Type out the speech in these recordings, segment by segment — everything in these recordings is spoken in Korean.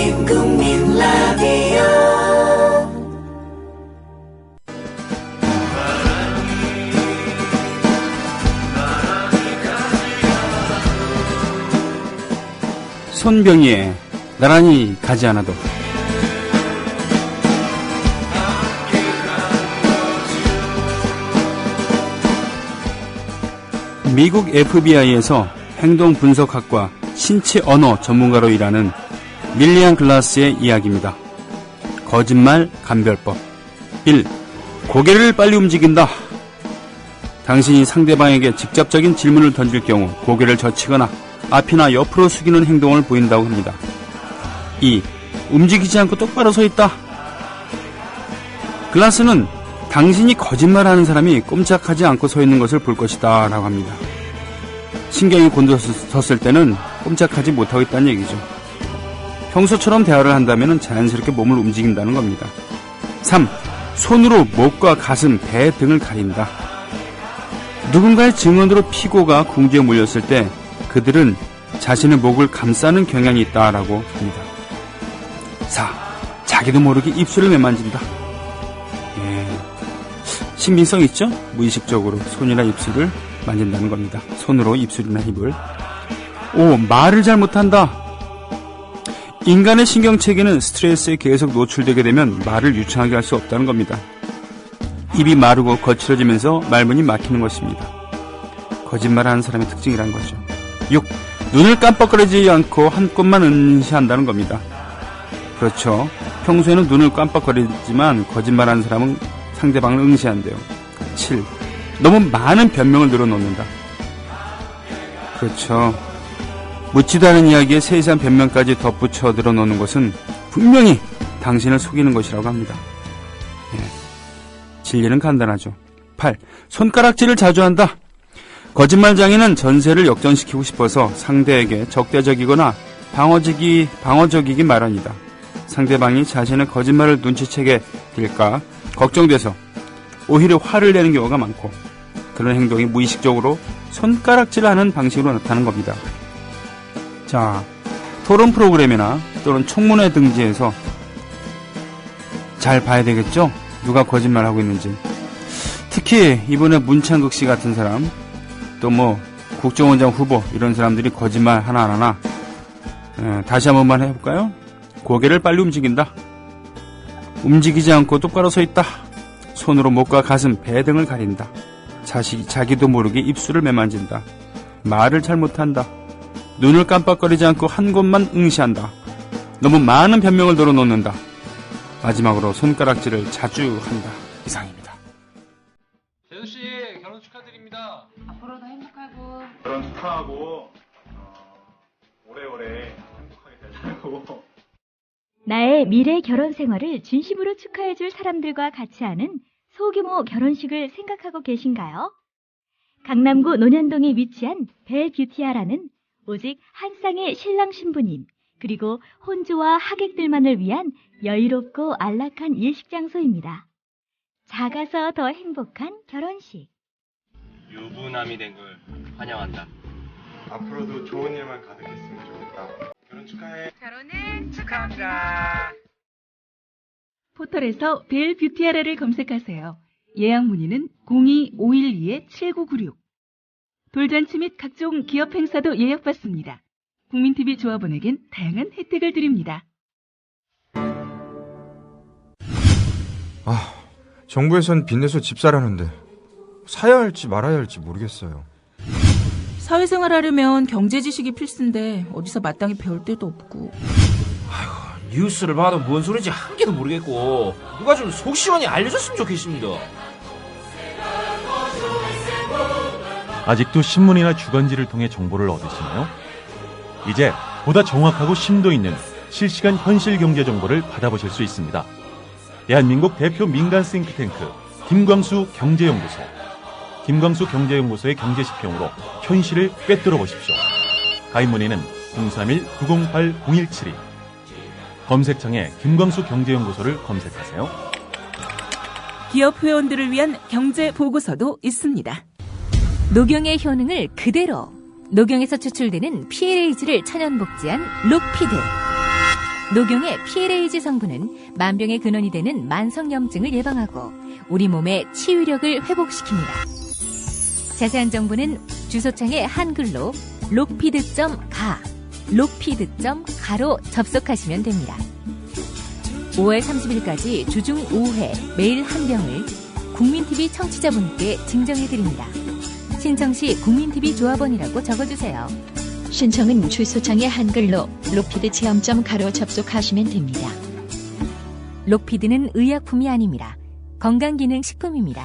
국민 국민 라디오. 손병희의 나란히 가지 않아도. 미국 FBI에서 행동 분석학과 신체 언어 전문가로 일하는 밀리안 글라스의 이야기입니다. 거짓말 감별법 1. 고개를 빨리 움직인다. 당신이 상대방에게 직접적인 질문을 던질 경우 고개를 젖히거나 앞이나 옆으로 숙이는 행동을 보인다고 합니다. 2. 움직이지 않고 똑바로 서 있다. 글라스는 당신이 거짓말하는 사람이 꼼짝하지 않고 서 있는 것을 볼 것이다 라고 합니다. 신경이 곤두섰을 때는 꼼짝하지 못하고 있다는 얘기죠. 평소처럼 대화를 한다면 자연스럽게 몸을 움직인다는 겁니다. 3. 손으로 목과 가슴, 배 등을 가린다. 누군가의 증언으로 피고가 궁지에 몰렸을 때 그들은 자신의 목을 감싸는 경향이 있다라고 합니다. 4. 자기도 모르게 입술을 매만진다. 예. 신빙성 있죠? 무의식적으로 손이나 입술을 만진다는 겁니다. 손으로 입술이나 입을. 5. 말을 잘 못한다. 인간의 신경체계는 스트레스에 계속 노출되게 되면 말을 유창하게 할 수 없다는 겁니다. 입이 마르고 거칠어지면서 말문이 막히는 것입니다. 거짓말하는 사람의 특징이란 거죠. 6. 눈을 깜빡거리지 않고 한 곳만 응시한다는 겁니다. 그렇죠. 평소에는 눈을 깜빡거리지만 거짓말하는 사람은 상대방을 응시한대요. 7. 너무 많은 변명을 늘어놓는다. 그렇죠. 묻지도 않은 이야기에 세세한 변명까지 덧붙여 늘어놓는 것은 분명히 당신을 속이는 것이라고 합니다. 예. 진리는 간단하죠. 8. 손가락질을 자주 한다. 거짓말 장애는 전세를 역전시키고 싶어서 상대에게 적대적이거나 방어적이, 방어적이기 마련이다. 상대방이 자신의 거짓말을 눈치채게 될까 걱정돼서 오히려 화를 내는 경우가 많고 그런 행동이 무의식적으로 손가락질하는 방식으로 나타나는 겁니다. 자, 토론 프로그램이나 또는 청문회 등지에서 잘 봐야 되겠죠? 누가 거짓말하고 있는지. 특히 이번에 문창극 씨 같은 사람, 또 뭐 국정원장 후보 이런 사람들이 거짓말 하나 안 하나 에, 다시 한 번만 해볼까요? 고개를 빨리 움직인다. 움직이지 않고 똑바로 서 있다. 손으로 목과 가슴, 배 등을 가린다. 자시, 자기도 모르게 입술을 매만진다. 말을 잘 못한다. 눈을 깜빡거리지 않고 한 곳만 응시한다. 너무 많은 변명을 늘어놓는다. 마지막으로 손가락질을 자주 한다. 이상입니다. 재수 씨 결혼 축하드립니다. 앞으로도 행복하고 결혼 축하하고 어, 오래오래 행복하게 잘 살고 나의 미래 결혼 생활을 진심으로 축하해줄 사람들과 같이 하는 소규모 결혼식을 생각하고 계신가요? 강남구 논현동에 위치한 벨 뷰티아라는 오직 한 쌍의 신랑 신부님, 그리고 혼주와 하객들만을 위한 여유롭고 안락한 예식 장소입니다. 작아서 더 행복한 결혼식. 유부남이 된 걸 환영한다. 앞으로도 좋은 일만 가득했으면 좋겠다 결혼 축하해 결혼을 축하합니다. 포털에서 벨 뷰티아라를 검색하세요. 예약 문의는 02-512-7996. 돌잔치 및 각종 기업 행사도 예약받습니다. 국민TV 조합원에겐 다양한 혜택을 드립니다. 아, 정부에선 빚내서 집 사라는데 사야 할지 말아야 할지 모르겠어요. 사회생활 하려면 경제 지식이 필수인데 어디서 마땅히 배울 데도 없고 뉴스를 봐도 뭔 소리인지 한 개도 모르겠고 누가 좀 속 시원히 알려줬으면 좋겠습니다. 아직도 신문이나 주간지를 통해 정보를 얻으시나요? 이제 보다 정확하고 심도 있는 실시간 현실 경제 정보를 받아보실 수 있습니다. 대한민국 대표 민간 싱크탱크 김광수 경제연구소. 김광수 경제연구소의 경제시평으로 현실을 꿰뚫어 보십시오. 가입 문의는 031-908-0172. 검색창에 김광수 경제연구소를 검색하세요. 기업 회원들을 위한 경제 보고서도 있습니다. 녹용의 효능을 그대로 녹용에서 추출되는 PLAG를 천연 복제한 록피드 녹용의 PLAG 성분은 만병의 근원이 되는 만성염증을 예방하고 우리 몸의 치유력을 회복시킵니다. 자세한 정보는 주소창에 한글로 록피드.가, 록피드.가로 접속하시면 됩니다. 5월 30일까지 주중 5회 매일 한 병을 국민TV 청취자분께 증정해드립니다. 신청 시 국민TV 조합원이라고 적어주세요. 신청은 주소창에 한글로 로피드 체험점 가로 접속하시면 됩니다. 록피드는 의약품이 아닙니다. 건강기능식품입니다.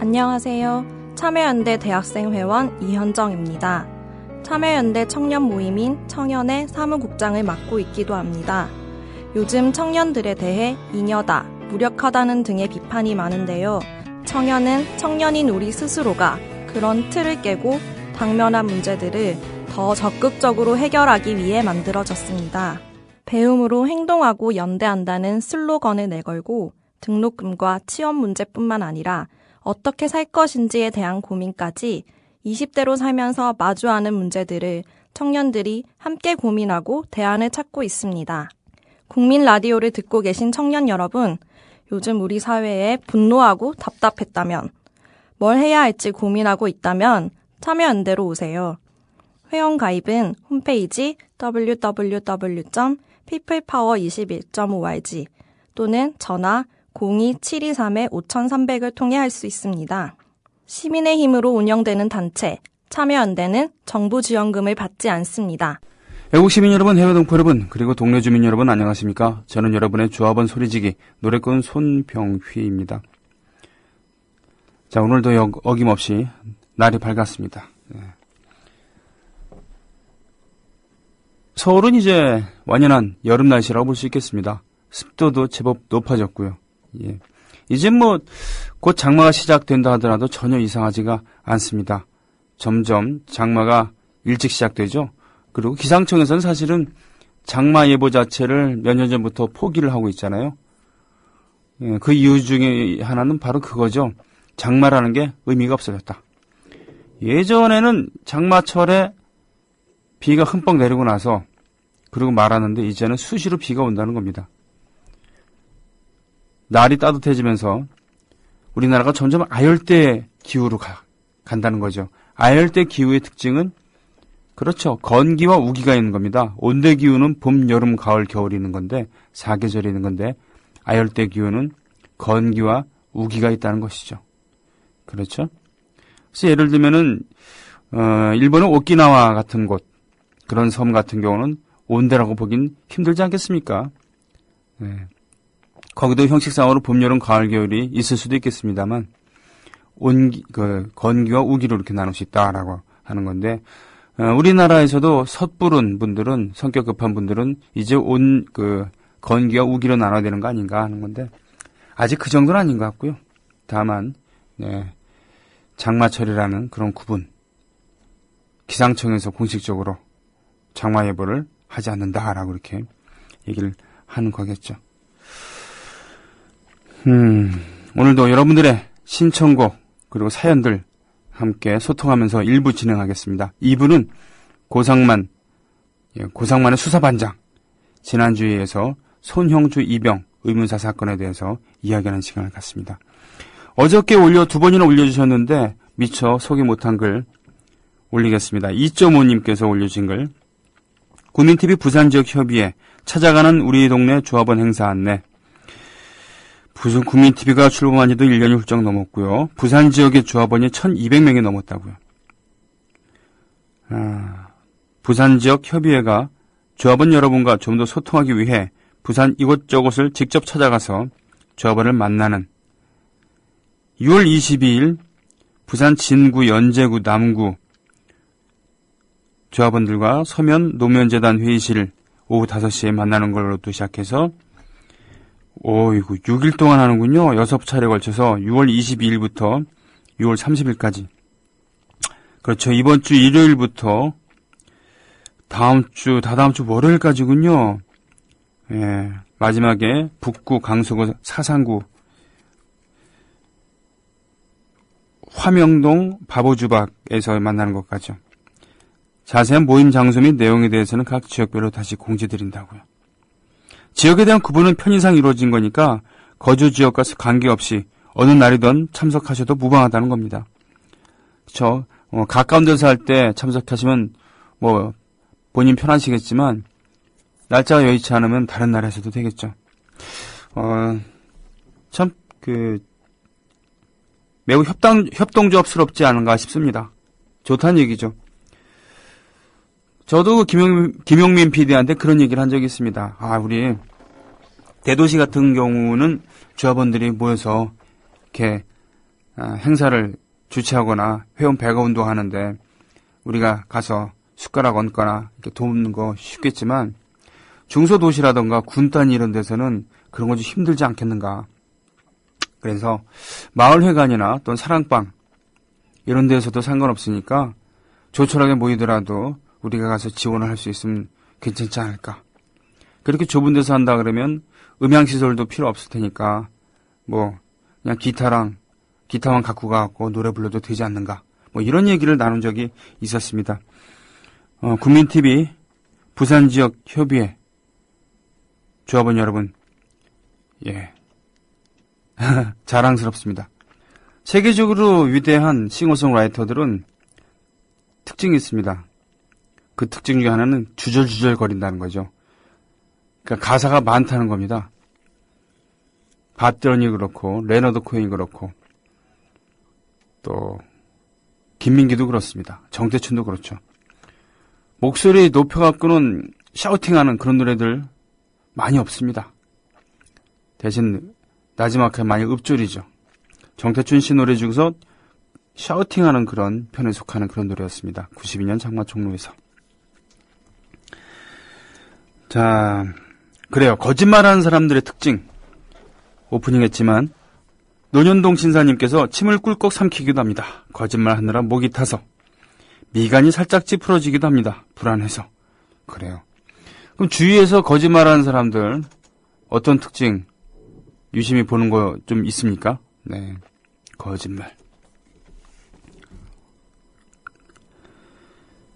안녕하세요. 참여연대 대학생 회원 이현정입니다. 참여연대 청년 모임인 청년의 사무국장을 맡고 있기도 합니다. 요즘 청년들에 대해 잉여다, 무력하다는 등의 비판이 많은데요. 청년은 청년인 우리 스스로가 그런 틀을 깨고 당면한 문제들을 더 적극적으로 해결하기 위해 만들어졌습니다. 배움으로 행동하고 연대한다는 슬로건을 내걸고 등록금과 취업 문제뿐만 아니라 어떻게 살 것인지에 대한 고민까지 20대로 살면서 마주하는 문제들을 청년들이 함께 고민하고 대안을 찾고 있습니다. 국민 라디오를 듣고 계신 청년 여러분, 요즘 우리 사회에 분노하고 답답했다면, 뭘 해야 할지 고민하고 있다면 참여연대로 오세요. 회원 가입은 홈페이지 www.peoplepower21.org 또는 전화 02-723-5300을 통해 할 수 있습니다. 시민의 힘으로 운영되는 단체 참여연대는 정부 지원금을 받지 않습니다. 애국 시민 여러분, 해외 동포 여러분, 그리고 동네 주민 여러분 안녕하십니까? 저는 여러분의 조합원 소리지기 노래꾼 손병휘입니다. 자, 오늘도 여- 어김없이 날이 밝았습니다. 예. 서울은 이제 완연한 여름 날씨라고 볼 수 있겠습니다. 습도도 제법 높아졌고요. 예. 이제 뭐 곧 장마가 시작된다 하더라도 전혀 이상하지가 않습니다. 점점 장마가 일찍 시작되죠. 그리고 기상청에서는 사실은 장마 예보 자체를 몇 년 전부터 포기를 하고 있잖아요. 예, 그 이유 중에 하나는 바로 그거죠. 장마라는 게 의미가 없어졌다. 예전에는 장마철에 비가 흠뻑 내리고 나서 그리고 말하는데 이제는 수시로 비가 온다는 겁니다. 날이 따뜻해지면서 우리나라가 점점 아열대 기후로 가, 간다는 거죠. 아열대 기후의 특징은 그렇죠. 건기와 우기가 있는 겁니다. 온대 기후는 봄, 여름, 가을, 겨울이 있는 건데 사계절이 있는 건데 아열대 기후는 건기와 우기가 있다는 것이죠. 그렇죠? 그래서 예를 들면은 어, 일본의 오키나와 같은 곳 그런 섬 같은 경우는 온대라고 보긴 힘들지 않겠습니까? 네. 거기도 형식상으로 봄, 여름, 가을, 겨울이 있을 수도 있겠습니다만 온기, 그 건기와 우기로 이렇게 나눌 수 있다라고 하는 건데 어, 우리나라에서도 섣부른 분들은 성격 급한 분들은 이제 온 그 건기와 우기로 나눠야 되는 거 아닌가 하는 건데 아직 그 정도는 아닌 것 같고요. 다만 네, 장마철이라는 그런 구분 기상청에서 공식적으로 장마 예보를 하지 않는다라고 이렇게 얘기를 하는 거겠죠. 음, 오늘도 여러분들의 신청곡 그리고 사연들 함께 소통하면서 1부 진행하겠습니다. 2부는 고상만, 예, 고상만의 수사반장, 지난주에서 손형주 이병 의문사 사건에 대해서 이야기하는 시간을 갖습니다. 어저께 올려 두 번이나 올려주셨는데 미처 소개 못한 글 올리겠습니다. 2.5님께서 올려주신 글 구민TV 부산지역협의회 찾아가는 우리 동네 조합원 행사 안내 부산 국민TV가 출범한 지도 1년이 훌쩍 넘었고요. 부산 지역의 조합원이 1200명이 넘었다고요. 아, 부산 지역 협의회가 조합원 여러분과 좀 더 소통하기 위해 부산 이곳저곳을 직접 찾아가서 조합원을 만나는 6월 22일 부산 진구, 연제구, 남구 조합원들과 서면 노면재단 회의실 오후 5시에 만나는 걸로 또 시작해서 오이구 6일 동안 하는군요. 6차례 걸쳐서 6월 22일부터 6월 30일까지. 그렇죠. 이번 주 일요일부터 다음 주, 다다음 주 월요일까지군요. 예. 마지막에 북구, 강서구, 사상구, 화명동 바보주박에서 만나는 것 같죠. 자세한 모임 장소 및 내용에 대해서는 각 지역별로 다시 공지드린다고요. 지역에 대한 구분은 편의상 이루어진 거니까 거주 지역과 관계없이 어느 날이든 참석하셔도 무방하다는 겁니다. 그쵸? 어, 가까운 데서 할 때 참석하시면 뭐 본인 편하시겠지만 날짜가 여의치 않으면 다른 날에서도 되겠죠. 어, 참, 그, 매우 협당, 협동조합스럽지 않은가 싶습니다. 좋다는 얘기죠. 저도 그 김용, 김용민 PD한테 그런 얘기를 한 적이 있습니다. 아, 우리, 대도시 같은 경우는 조합원들이 모여서 이렇게 아, 행사를 주최하거나 회원 배가 운동하는데 우리가 가서 숟가락 얹거나 이렇게 돕는 거 쉽겠지만 중소도시라던가 군단 이런 데서는 그런 거좀 힘들지 않겠는가. 그래서 마을회관이나 또는 사랑방 이런 데서도 상관없으니까 조촐하게 모이더라도 우리가 가서 지원을 할 수 있으면 괜찮지 않을까. 그렇게 좁은 데서 한다 그러면 음향시설도 필요 없을 테니까 뭐 그냥 기타랑 기타만 갖고 가고 노래 불러도 되지 않는가. 뭐 이런 얘기를 나눈 적이 있었습니다. 어, 국민TV 부산 지역 협의회 조합원 여러분, 예. 자랑스럽습니다. 세계적으로 위대한 싱어송라이터들은 특징이 있습니다. 그 특징 중에 하나는 주절주절 거린다는 거죠. 그러니까 가사가 많다는 겁니다. 바드런이 그렇고 레너드 코인이 그렇고 또 김민기도 그렇습니다. 정태춘도 그렇죠. 목소리 높여갖고는 샤우팅하는 그런 노래들 많이 없습니다. 대신 나지막하게 많이 읍조리죠. 정태춘 씨 노래 중에서 샤우팅하는 그런 편에 속하는 그런 노래였습니다. 92년 장마 총로에서. 자, 그래요. 거짓말하는 사람들의 특징. 오프닝 했지만 노년동 신사님께서 침을 꿀꺽 삼키기도 합니다. 거짓말 하느라 목이 타서. 미간이 살짝 찌푸러지기도 합니다. 불안해서. 그래요. 그럼 주위에서 거짓말하는 사람들 어떤 특징 유심히 보는 거 좀 있습니까? 네. 거짓말.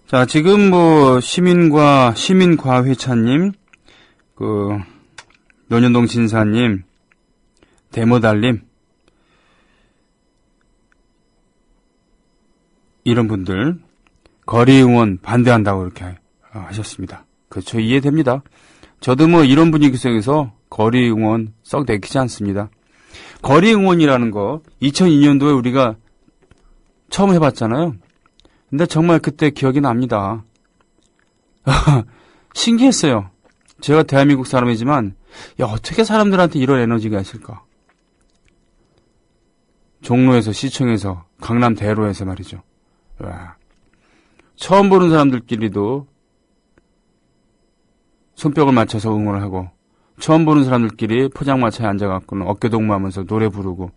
자, 지금 뭐 시민과 시민과회차님, 그 노년동 진사님, 데모달님 이런 분들 거리 응원 반대한다고 이렇게 하셨습니다. 그렇죠. 이해됩니다. 저도 뭐 이런 분위기 속에서 거리 응원 썩 내키지 않습니다. 거리 응원이라는 거 2002년도에 우리가 처음 해봤잖아요. 근데 정말 그때 기억이 납니다. 신기했어요. 제가 대한민국 사람이지만 야 어떻게 사람들한테 이런 에너지가 있을까? 종로에서 시청에서 강남 대로에서 말이죠. 와. 처음 보는 사람들끼리도 손뼉을 맞춰서 응원을 하고 처음 보는 사람들끼리 포장마차에 앉아갖고는 어깨동무하면서 노래 부르고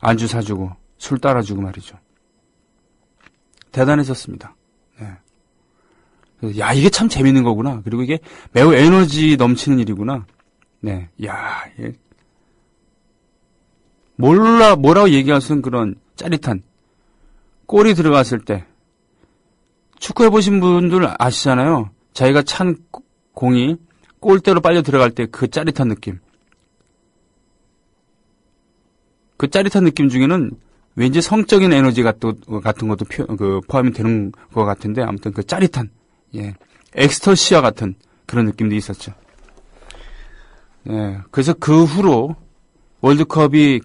안주 사주고 술 따라주고 말이죠. 대단했었습니다. 네. 야 이게 참 재밌는 거구나. 그리고 이게 매우 에너지 넘치는 일이구나. 네, 야 예. 몰라 뭐라고 얘기할 수 있는 그런 짜릿한 골이 들어갔을 때 축구해 보신 분들 아시잖아요. 자기가 찬 공이 골대로 빨려 들어갈 때 그 짜릿한 느낌. 그 짜릿한 느낌 중에는 왠지 성적인 에너지가 또 같은 것도 표, 그 포함이 되는 것 같은데 아무튼 그 짜릿한 예 엑스터시와 같은 그런 느낌도 있었죠. 예 그래서 그 후로 월드컵이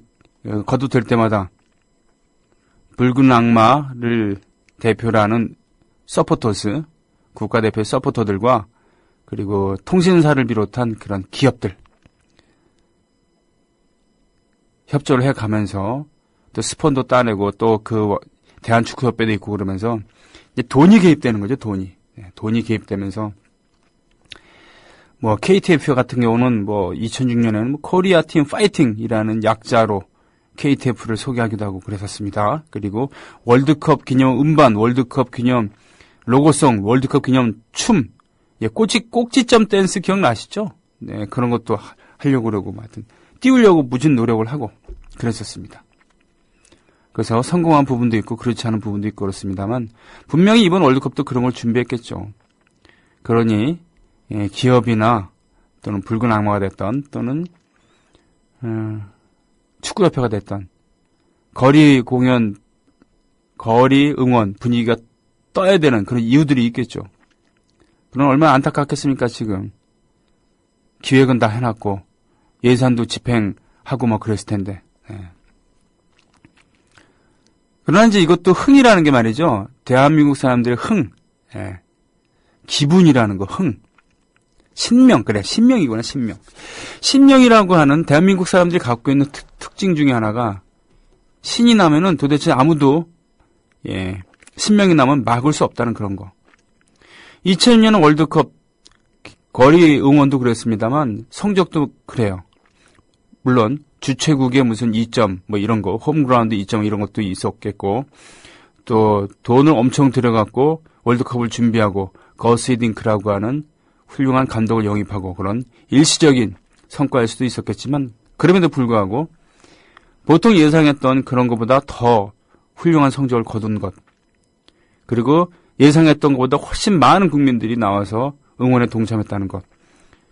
어, 거두될 때마다 붉은 악마를 대표로 하는 서포터스 국가대표 서포터들과 그리고 통신사를 비롯한 그런 기업들 협조를 해 가면서 또 스폰도 따내고 또 그 대한축구협회도 있고 그러면서 이제 돈이 개입되는 거죠 돈이 네, 돈이 개입되면서 뭐 KTF 같은 경우는 뭐 2006년에는 뭐 코리아 팀 파이팅이라는 약자로 KTF를 소개하기도 하고 그랬었습니다. 그리고 월드컵 기념 음반, 월드컵 기념 로고송, 월드컵 기념 춤, 예, 꼬치, 꼭지점 댄스 기억나시죠? 네, 그런 것도 하 려고 그러고, 뭐 하여튼, 띄우려고 무진 노력을 하고, 그랬었습니다. 그래서 성공한 부분도 있고 그렇지 않은 부분도 있고 그렇습니다만 분명히 이번 월드컵도 그런 걸 준비했겠죠. 그러니 예, 기업이나 또는 붉은 악마가 됐던 또는 어, 축구협회가 됐던 거리 공연, 거리 응원 분위기가 떠야 되는 그런 이유들이 있겠죠. 그럼 얼마나 안타깝겠습니까 지금 기획은 다 해놨고 예산도 집행하고 뭐 그랬을 텐데. 예. 그러나 이제 이것도 흥이라는 게 말이죠. 대한민국 사람들의 흥, 예. 기분이라는 거, 흥. 신명, 그래, 신명이구나, 신명. 신명이라고 하는 대한민국 사람들이 갖고 있는 특, 징 중에 하나가 신이 나면은 도대체 아무도, 예, 신명이 나면 막을 수 없다는 그런 거. 2000년 월드컵 거리 응원도 그랬습니다만 성적도 그래요. 물론 주최국의 무슨 2점 뭐 이런 거 홈그라운드 2점 이런 것도 있었겠고 또 돈을 엄청 들여갖고 월드컵을 준비하고 거스이딩크라고 하는 훌륭한 감독을 영입하고 그런 일시적인 성과일 수도 있었겠지만 그럼에도 불구하고 보통 예상했던 그런 것보다 더 훌륭한 성적을 거둔 것. 그리고 예상했던 것보다 훨씬 많은 국민들이 나와서 응원에 동참했다는 것.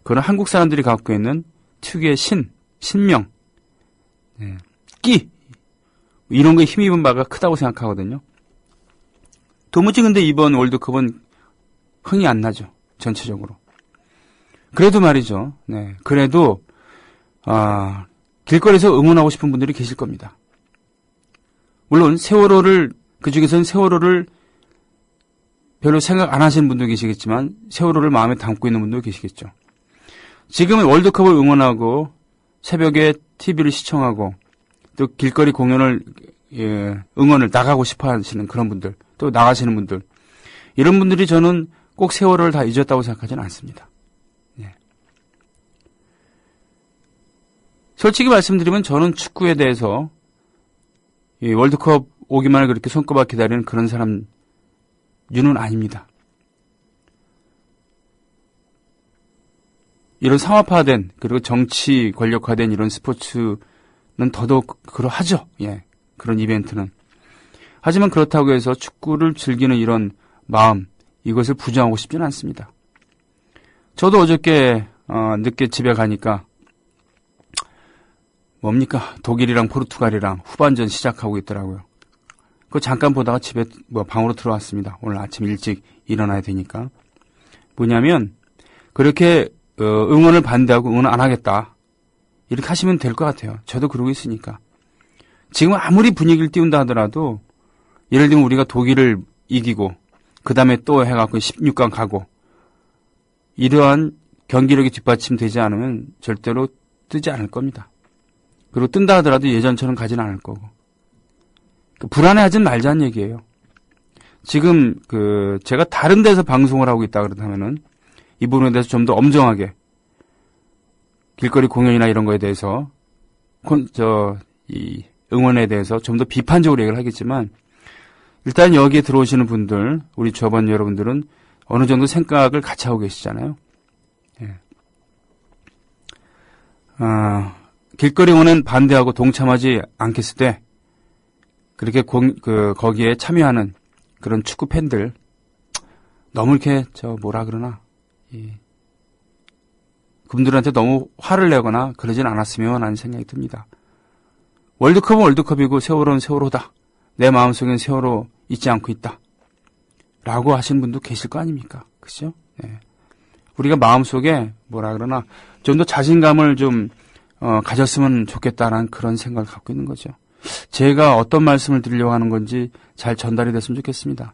그런 한국 사람들이 갖고 있는 특유의 신, 신명, 네. 끼 이런 거에 힘입은 바가 크다고 생각하거든요. 도무지 근데 이번 월드컵은 흥이 안 나죠. 전체적으로. 그래도 말이죠. 네. 그래도, 아, 길거리에서 응원하고 싶은 분들이 계실 겁니다. 물론, 세월호를, 그 중에서는 세월호를 별로 생각 안 하시는 분도 계시겠지만, 세월호를 마음에 담고 있는 분도 계시겠죠. 지금은 월드컵을 응원하고, 새벽에 TV를 시청하고, 또 길거리 공연을, 예, 응원을 나가고 싶어 하시는 그런 분들, 또 나가시는 분들, 이런 분들이 저는 꼭 세월을 다 잊었다고 생각하지는 않습니다. 예. 솔직히 말씀드리면 저는 축구에 대해서 월드컵 오기만을 그렇게 손꼽아 기다리는 그런 사람 유는 아닙니다. 이런 상업화된 그리고 정치 권력화된 이런 스포츠는 더더욱 그러하죠. 예. 그런 이벤트는. 하지만 그렇다고 해서 축구를 즐기는 이런 마음 이것을 부정하고 싶지는 않습니다. 저도 어저께 어, 늦게 집에 가니까 뭡니까 독일이랑 포르투갈이랑 후반전 시작하고 있더라고요. 그 잠깐 보다가 집에 뭐 방으로 들어왔습니다. 오늘 아침 일찍 일어나야 되니까 뭐냐면 그렇게 어, 응원을 반대하고 응원 안 하겠다 이렇게 하시면 될 것 같아요. 저도 그러고 있으니까 지금 아무리 분위기를 띄운다 하더라도 예를 들면 우리가 독일을 이기고 그 다음에 또 해갖고 16강 가고 이러한 경기력이 뒷받침되지 않으면 절대로 뜨지 않을 겁니다. 그리고 뜬다 하더라도 예전처럼 가지는 않을 거고 그 불안해하진 말자는 얘기예요. 지금 그 제가 다른 데서 방송을 하고 있다 그렇다면은 이 부분에 대해서 좀 더 엄정하게 길거리 공연이나 이런 거에 대해서 저이 응원에 대해서 좀 더 비판적으로 얘기를 하겠지만 일단 여기에 들어오시는 분들, 우리 조합원 여러분들은 어느 정도 생각을 같이 하고 계시잖아요. 예. 아, 길거리 응원은 반대하고 동참하지 않겠을 때 그렇게 공, 그 거기에 참여하는 그런 축구 팬들 너무 이렇게 저 뭐라 그러나 이, 그분들한테 너무 화를 내거나 그러진 않았으면 하는 생각이 듭니다. 월드컵은 월드컵이고 세월호는 세월호다. 내 마음속엔 세월호 잊지 않고 있다. 라고 하시는 분도 계실 거 아닙니까? 그죠? 네. 우리가 마음속에 뭐라 그러나 좀 더 자신감을 좀 어, 가졌으면 좋겠다라는 그런 생각을 갖고 있는 거죠. 제가 어떤 말씀을 드리려고 하는 건지 잘 전달이 됐으면 좋겠습니다.